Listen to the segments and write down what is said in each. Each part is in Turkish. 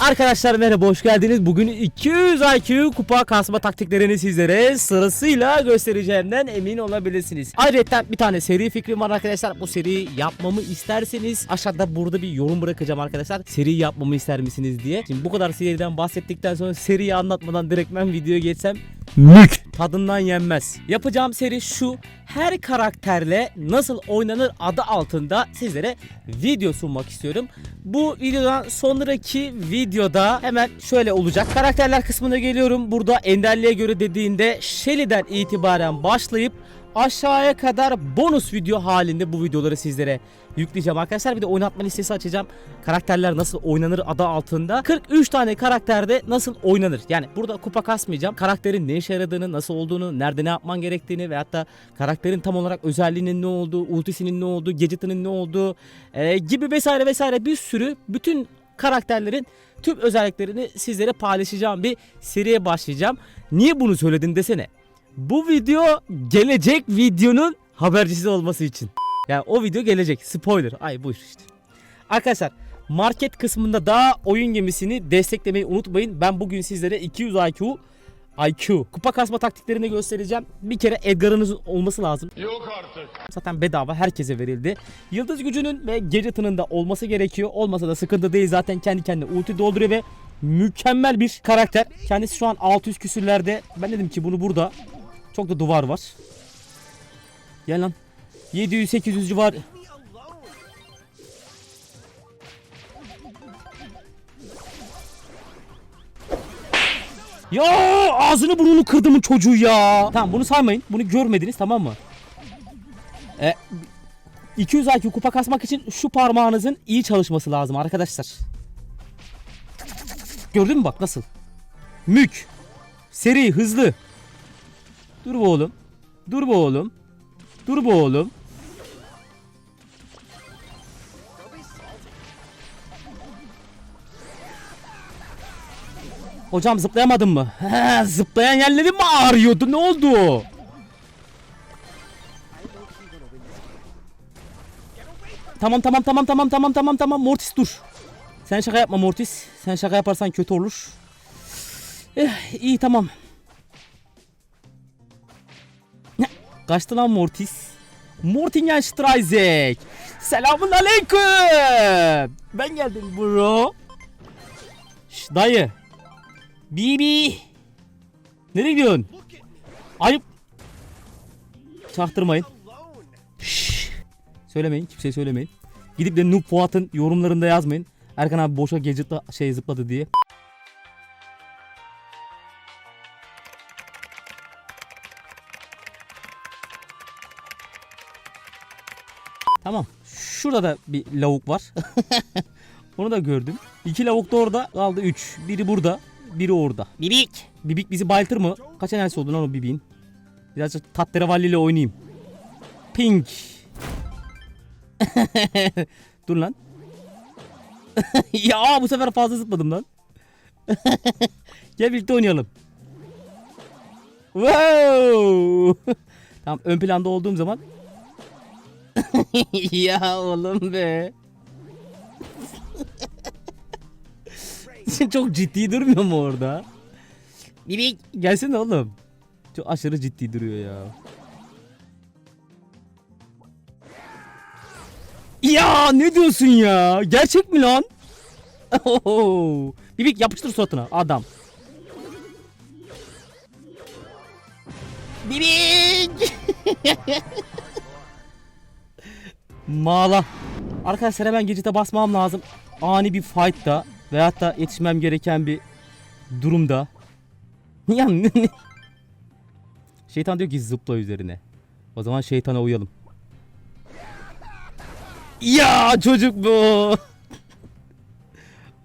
Arkadaşlar merhaba hoş geldiniz. Bugün 200 IQ kupa kasma taktiklerini sizlere sırasıyla göstereceğimden emin olabilirsiniz. Ayrıca bir tane seri fikrim var arkadaşlar. Bu seriyi yapmamı isterseniz aşağıda burada bir yorum bırakacağım arkadaşlar. Seri yapmamı ister misiniz diye. Şimdi bu kadar seriden bahsettikten sonra seriyi anlatmadan direkt ben videoya geçsem mük tadından yenmez. Yapacağım seri şu. Her karakterle nasıl oynanır adı altında sizlere video sunmak istiyorum. Bu videodan sonraki videoda hemen şöyle olacak. Karakterler kısmına geliyorum. Burada enderliğe göre dediğinde Shelly'den itibaren başlayıp aşağıya kadar bonus video halinde bu videoları sizlere yükleyeceğim arkadaşlar. Bir de oynatma listesi açacağım. Karakterler nasıl oynanır adı altında. 43 tane karakterde nasıl oynanır. Yani burada kupa kasmayacağım. Karakterin ne işe yaradığını, nasıl olduğunu, nerede ne yapman gerektiğini veyahut da karakterin tam olarak özelliğinin ne olduğu, ultisinin ne olduğu, gadget'ının ne olduğu e, gibi vesaire vesaire bir sürü bütün karakterlerin tüm özelliklerini sizlere paylaşacağım bir seriye başlayacağım. Niye bunu söyledin desene. Bu video gelecek videonun habercisi olması için. Yani o video gelecek. Spoiler. Ay buyur işte. Arkadaşlar market kısmında da oyun gemisini desteklemeyi unutmayın. Ben bugün sizlere 200 IQ IQ kupa kasma taktiklerini göstereceğim. Bir kere Edgar'ınızın olması lazım. Yok artık. Zaten bedava herkese verildi. Yıldız gücünün ve gadget'ının da olması gerekiyor. Olmasa da sıkıntı değil zaten kendi kendine ulti dolduruyor ve mükemmel bir karakter. Kendisi şu an 600 küsürlerde. Ben dedim ki bunu burada. Çok da duvar var. Gel lan. 700-800 civar. Ya ağzını burnunu kırdımın çocuğu ya. Tamam bunu saymayın. Bunu görmediniz tamam mı? E, 200 IQ kupa kasmak için şu parmağınızın iyi çalışması lazım arkadaşlar. Gördün mü bak nasıl? Mük. Seri, hızlı. Dur bu oğlum. Dur bu oğlum. Dur bu oğlum. Hocam zıplayamadın mı? Zıplayan yerlerin mi ağrıyordu? Ne oldu? Tamam tamam tamam tamam tamam tamam tamam Mortis dur. Sen şaka yapma Mortis. Sen şaka yaparsan kötü olur. Eh, iyi tamam. Kaçtı lan Mortis. Mortingen Streisek. Selamun aleyküm. Ben geldim bro. Şş, dayı. Bibi. Nereye gidiyorsun? Ayıp. Çaktırmayın. Şşş. Söylemeyin. Kimseye söylemeyin. Gidip de Noob Fuat'ın yorumlarında yazmayın. Erkan abi boşa gadget'la şey zıpladı diye. Tamam. Şurada da bir lavuk var. Onu da gördüm. İki lavuk da orada kaldı üç. Biri burada, biri orada. Bibik. Bibik bizi bayıltır mı? Kaç enerjisi oldu lan o bibiğin? Birazcık Tatteravalli ile oynayayım. Pink. Dur lan. ya bu sefer fazla zıpladım lan. Gel birlikte oynayalım. Wow. tamam ön planda olduğum zaman. ya oğlum be. Çok ciddi durmuyor mu orada? Bibik gelsene oğlum. Çok aşırı ciddi duruyor ya. Ya ne diyorsun ya? Gerçek mi lan? Oho. Bibik yapıştır suratına adam. Bibik. Mağla. Arkadaşlar hemen gecite basmam lazım. Ani bir fight'ta veyahut da yetişmem gereken bir durumda. Ya Şeytan diyor ki zıpla üzerine. O zaman şeytana uyalım. Ya çocuk bu.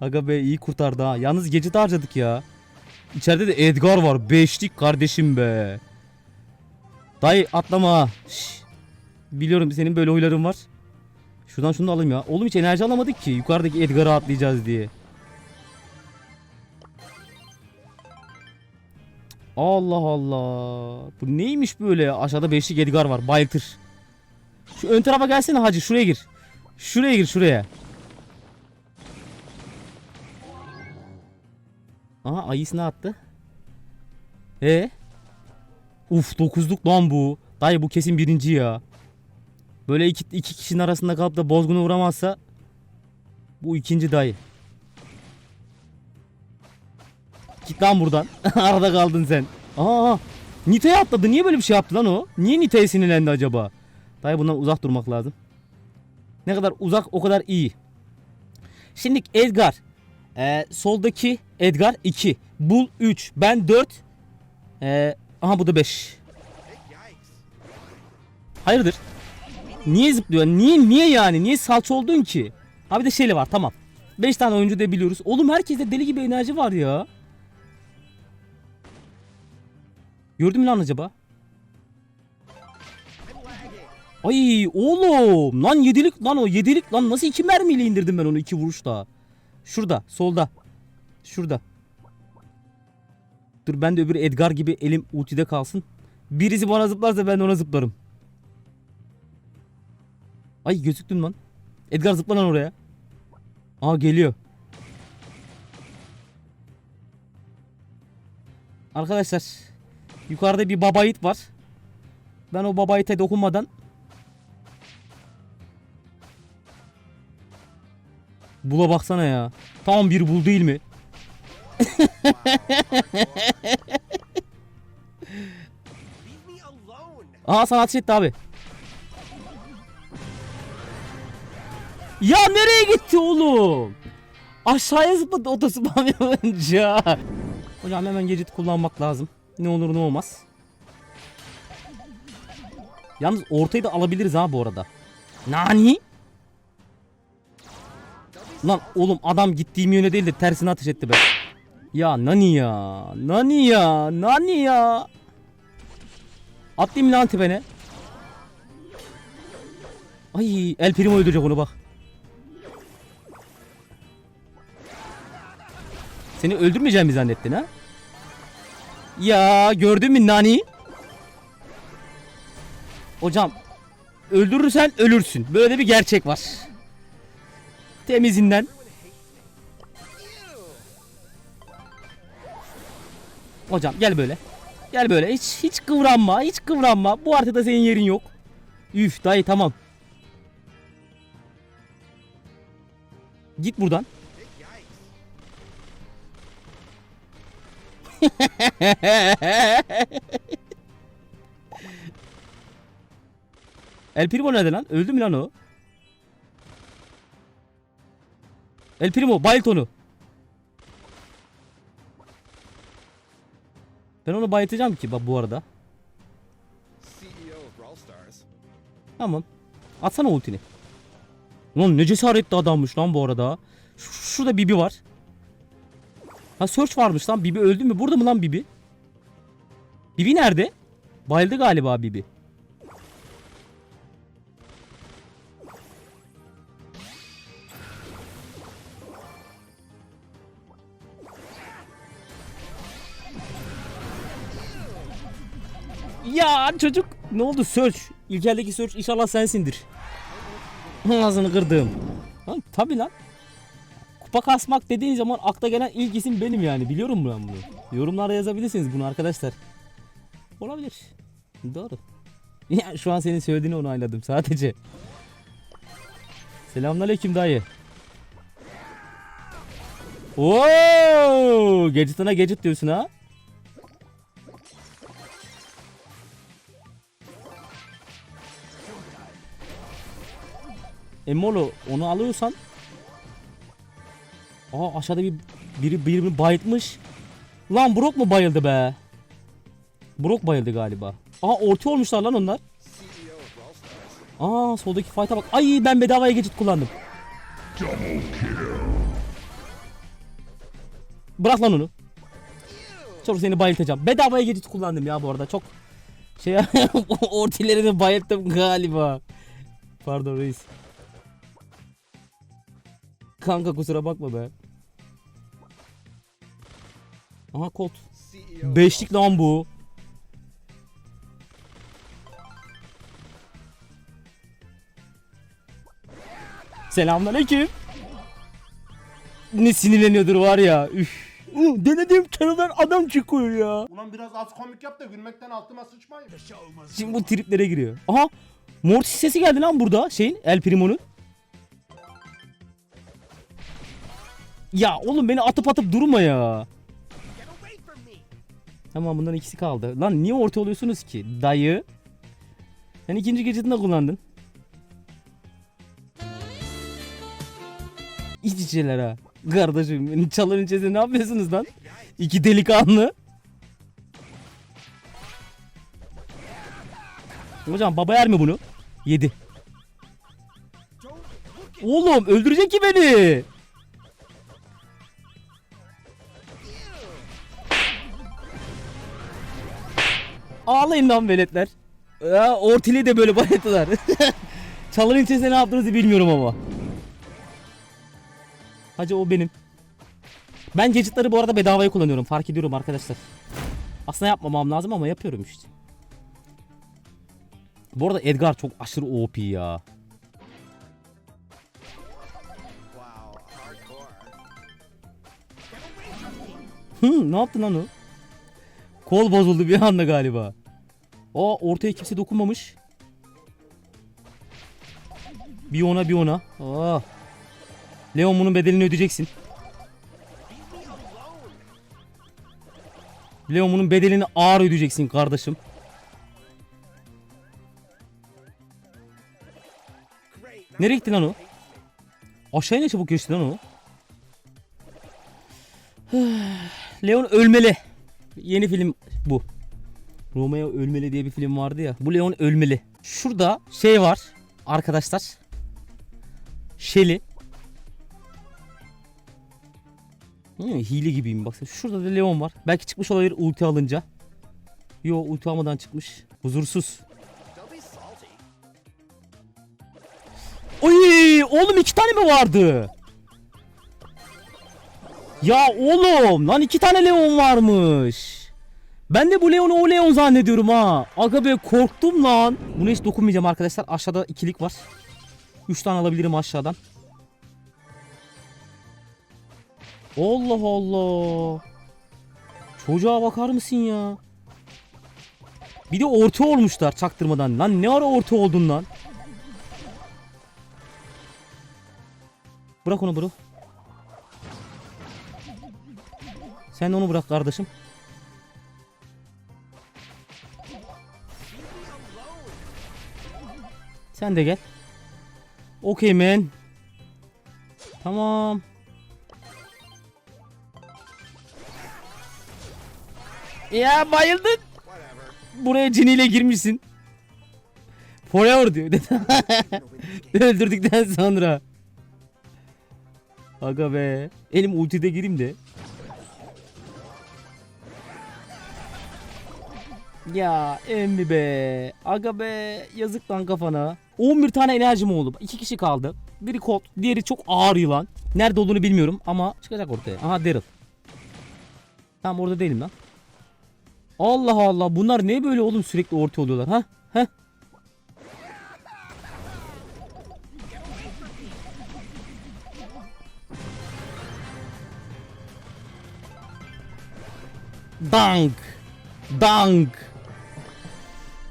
Aga be iyi kurtardı ha. Yalnız gece de harcadık ya. İçeride de Edgar var. Beşlik kardeşim be. Dayı atlama. Şş. Biliyorum senin böyle huyların var. Şuradan şunu da alayım ya. Oğlum hiç enerji alamadık ki. Yukarıdaki Edgar'a atlayacağız diye. Allah Allah. Bu neymiş böyle? Aşağıda beşlik Edgar var. Bayıltır. Şu ön tarafa gelsene hacı. Şuraya gir. Şuraya gir şuraya. Aha ayısını attı. E? Uf dokuzluk lan bu. Dayı bu kesin birinci ya. Böyle iki, iki kişinin arasında kalıp da bozguna uğramazsa bu ikinci dayı. Git lan buradan. Arada kaldın sen. Aa, Nita'ya atladı. Niye böyle bir şey yaptı lan o? Niye Nita'ya sinirlendi acaba? Dayı bundan uzak durmak lazım. Ne kadar uzak o kadar iyi. Şimdi Edgar. Ee, soldaki Edgar 2. Bull 3. Ben 4. Ee, aha bu da 5. Hayırdır? Niye zıplıyor? Niye niye yani? Niye salça oldun ki? Abi de şeyle var tamam. 5 tane oyuncu da biliyoruz. Oğlum herkeste deli gibi enerji var ya. Gördün mü lan acaba? Ay oğlum lan yedilik lan o yedilik lan nasıl iki mermiyle indirdim ben onu iki vuruşta. Şurada solda. Şurada. Dur ben de öbür Edgar gibi elim ultide kalsın. Birisi bana zıplarsa ben de ona zıplarım. Ay gözüktüm lan. Edgar zıpla lan oraya. Aa geliyor. Arkadaşlar yukarıda bir baba yiğit var. Ben o baba yiğite dokunmadan Bula baksana ya. Tam bir bul değil mi? Aha sana ateş etti abi. Ya nereye gitti oğlum? Aşağıya zıpladı otospam yapınca. Hocam hemen gadget kullanmak lazım. Ne olur ne olmaz. Yalnız ortayı da alabiliriz ha bu arada. Nani? Lan oğlum adam gittiğim yöne değil de tersine ateş etti be. Ya nani ya. Nani ya. Nani ya. Atlayayım lan tepene. Ay El Primo öldürecek onu bak. Seni öldürmeyeceğimi zannettin ha? Ya gördün mü Nani? Hocam öldürürsen ölürsün. Böyle bir gerçek var. Temizinden. Hocam gel böyle. Gel böyle. Hiç hiç kıvranma. Hiç kıvranma. Bu haritada senin yerin yok. Üf dayı tamam. Git buradan. El Primo nerede lan? Öldü mü lan o? El Primo bayılt onu. Ben onu bayıltacağım ki bak bu arada. Stars. Tamam. Atsana ultini. Ulan ne cesaretli adammış lan bu arada. Şurada Bibi var. Ha Search varmış lan. Bibi öldü mü? Burada mı lan Bibi? Bibi nerede? Bayıldı galiba Bibi. Ya çocuk ne oldu Search? İlkeldeki Search inşallah sensindir. Ağzını kırdım. Tabi lan. Kupa kasmak dediğin zaman akla gelen ilk isim benim yani. Biliyorum ben bunu. Yorumlarda yazabilirsiniz bunu arkadaşlar. Olabilir. Doğru. Ya şu an senin söylediğini onayladım sadece. Selamünaleyküm dayı. Oo, gadget'ına gadget diyorsun ha? Emolo onu alıyorsan Aa aşağıda bir biri birbirini bayıltmış. Lan Brock mu bayıldı be? Brock bayıldı galiba. Aa orta olmuşlar lan onlar. Aa soldaki fight'a bak. Ay ben bedavaya geçit kullandım. Bırak lan onu. Çok seni bayıltacağım. Bedavaya geçit kullandım ya bu arada. Çok şey ortilerini bayılttım galiba. Pardon reis. Kanka kusura bakma be. Aha Colt. Of Beşlik lan bu. Selamünaleyküm. Ne sinirleniyordur var ya. Üf. Uh, denediğim çarıdan adam çıkıyor ya. Ulan biraz az komik yap da gülmekten altıma sıçmayın. Şimdi bu triplere giriyor. Aha. Mortis sesi geldi lan burada şeyin El Primo'nun. Ya oğlum beni atıp atıp durma ya. Tamam bundan ikisi kaldı. Lan niye orta oluyorsunuz ki? Dayı. Sen ikinci gecesinde kullandın. İç içeler ha. Kardeşim çalın içesinde ne yapıyorsunuz lan? İki delikanlı. Hocam baba yer mi bunu? Yedi. Oğlum öldürecek ki beni. Ağlayın lan veletler. Ya, ortili de böyle bayattılar. Çalın içerisinde ne yaptığınızı bilmiyorum ama. Hacı o benim. Ben gadgetları bu arada bedavaya kullanıyorum. Fark ediyorum arkadaşlar. Aslında yapmamam lazım ama yapıyorum işte. Bu arada Edgar çok aşırı OP ya. Wow. Hı, ne yaptın lan o? Kol bozuldu bir anda galiba. O ortaya kimse dokunmamış. Bir ona bir ona. Aa. Leon bunun bedelini ödeyeceksin. Leon bunun bedelini ağır ödeyeceksin kardeşim. Nereye gitti lan o? Aşağıya ne çabuk geçti lan o? Leon ölmeli. Yeni film bu. Romeo ölmeli diye bir film vardı ya. Bu Leon ölmeli. Şurada şey var arkadaşlar. Shelly. Hı, hile gibiyim baksana. Şurada da Leon var. Belki çıkmış olabilir ulti alınca. Yo ulti almadan çıkmış. Huzursuz. Oy oğlum iki tane mi vardı? Ya oğlum lan iki tane Leon varmış. Ben de bu Leon'u o Leon zannediyorum ha. Aga be korktum lan. Buna hiç dokunmayacağım arkadaşlar. Aşağıda ikilik var. Üç tane alabilirim aşağıdan. Allah Allah. Çocuğa bakar mısın ya? Bir de orta olmuşlar çaktırmadan. Lan ne ara orta oldun lan? Bırak onu bro. Sen onu bırak kardeşim. Sen de gel. Okey man. Tamam. Ya bayıldın. Buraya ciniyle girmişsin. Forever diyor. Öldürdükten sonra. Aga be. Elim ultide gireyim de. Ya emmi be. Aga be. Yazık lan kafana. 11 tane enerjim oldu. 2 kişi kaldı. Biri Colt. Diğeri çok ağır yılan. Nerede olduğunu bilmiyorum ama çıkacak ortaya. Aha Daryl. Tam orada değilim lan. Allah Allah. Bunlar ne böyle oğlum sürekli orta oluyorlar ha? Ha? Dank. Dank.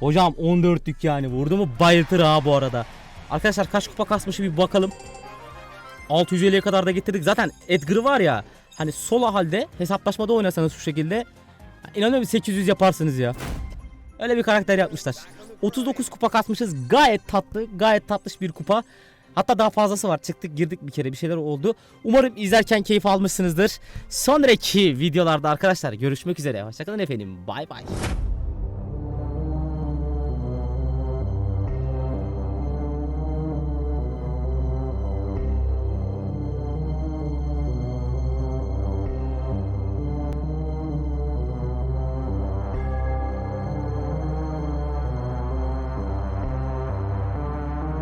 Hocam 14'lük yani vurdu mu bayıltır ha bu arada. Arkadaşlar kaç kupa kasmışı bir bakalım. 650'ye kadar da getirdik. Zaten Edgar var ya hani solo halde hesaplaşmada oynasanız şu şekilde inanıyorum 800 yaparsınız ya. Öyle bir karakter yapmışlar. 39 kupa kasmışız. Gayet tatlı, gayet tatlış bir kupa. Hatta daha fazlası var. Çıktık girdik bir kere bir şeyler oldu. Umarım izlerken keyif almışsınızdır. Sonraki videolarda arkadaşlar görüşmek üzere. Hoşçakalın efendim. Bay bay.